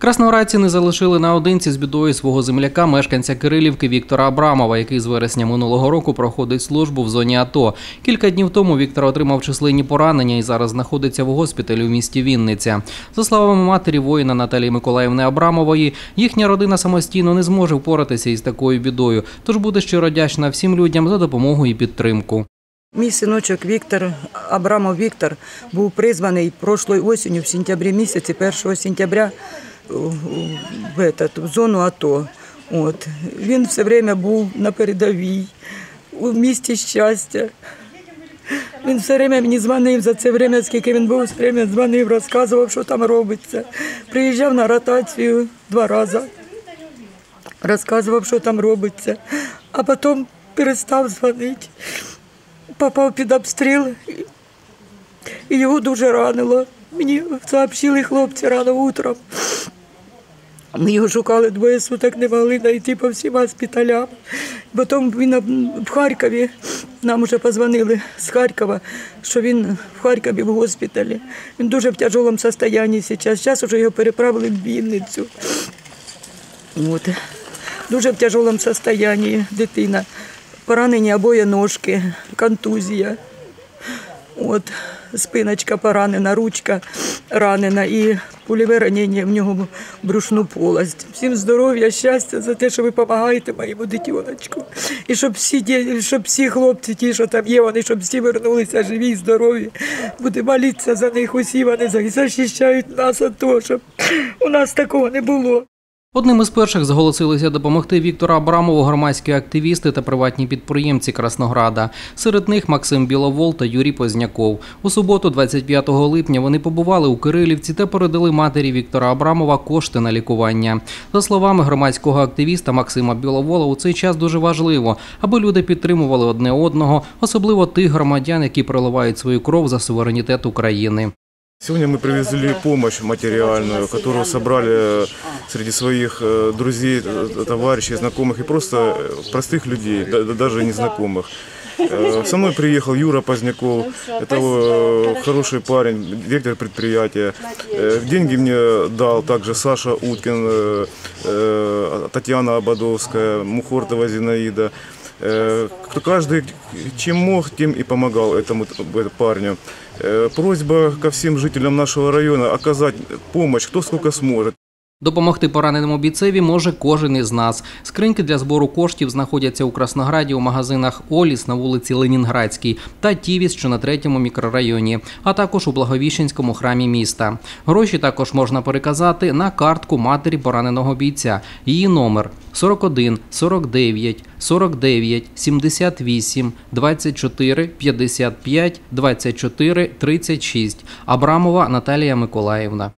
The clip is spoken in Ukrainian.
Красноградці не залишили наодинці з бідою свого земляка, мешканця Кирилівки Віктора Абрамова, який з вересня минулого року проходить службу в зоні АТО. Кілька днів тому Віктор отримав численні поранення і зараз знаходиться в госпіталі у місті Вінниця. За словами матері воїна Наталії Миколаївни Абрамової, їхня родина самостійно не зможе впоратися із такою бідою, тож буде щиро вдячна всім людям за допомогу і підтримку. Мій синочок Віктор, Абрамов Віктор, був призваний прошлої осінню, в сентябрі місяці, 1 сентября, в, этот, в зону АТО. От. Він все время був на передовій, у місті щастя. Він все время мені дзвонив за це время, скільки він був, все время дзвонив, розказував, що там робиться. Приїжджав на ротацію два рази, розказував, що там робиться, а потім перестав дзвонити попав під обстріл, і його дуже ранило. Мені сообщили хлопці рано утром. Ми його шукали двоє суток, не могли знайти по всім госпіталям. Потім він в Харкові, нам вже позвонили з Харкова, що він в Харкові в госпіталі. Він дуже в тяжкому стані зараз. Зараз вже його переправили в Вінницю. От. Дуже в тяжкому стані дитина поранені обоє ножки, контузія. От, спиночка поранена, ручка ранена і пульове ранення в нього в брушну полость. Всім здоров'я, щастя за те, що ви допомагаєте моєму дитіночку. І щоб всі ді- щоб всі хлопці, ті, що там є, вони щоб всі вернулися живі і здорові. Буде молитися за них усі, вони захищають нас від того, щоб у нас такого не було. Одним із перших зголосилися допомогти Віктору Абрамову громадські активісти та приватні підприємці Краснограда. Серед них Максим Біловол та Юрій Позняков. У суботу, 25 липня, вони побували у Кирилівці та передали матері Віктора Абрамова кошти на лікування. За словами громадського активіста Максима Біловола, у цей час дуже важливо, аби люди підтримували одне одного, особливо тих громадян, які проливають свою кров за суверенітет України. Сегодня мы привезли помощь материальную, которую собрали э, среди своих э, друзей, э, товарищей, знакомых и просто э, простых людей, да- да- даже незнакомых. Э, Со мной приехал Юра Поздняков, это э, хороший парень, директор предприятия. Э, Деньги мне дал также Саша Уткин, э, э, Татьяна Ободовская, Мухортова Зинаида. Э, кто Каждый чем мог, тем и помогал этому т- парню. Э, Просьба ко всем жителям нашего района оказать помощь, кто сколько сможет. Допомогти пораненому бійцеві може кожен із нас. Скриньки для збору коштів знаходяться у Краснограді у магазинах Оліс на вулиці Ленінградській та Тівіс, що на третьому мікрорайоні, а також у Благовіщенському храмі міста. Гроші також можна переказати на картку матері пораненого бійця. Її номер 41 49 49 78 24 55 24 36. Абрамова Наталія Миколаївна.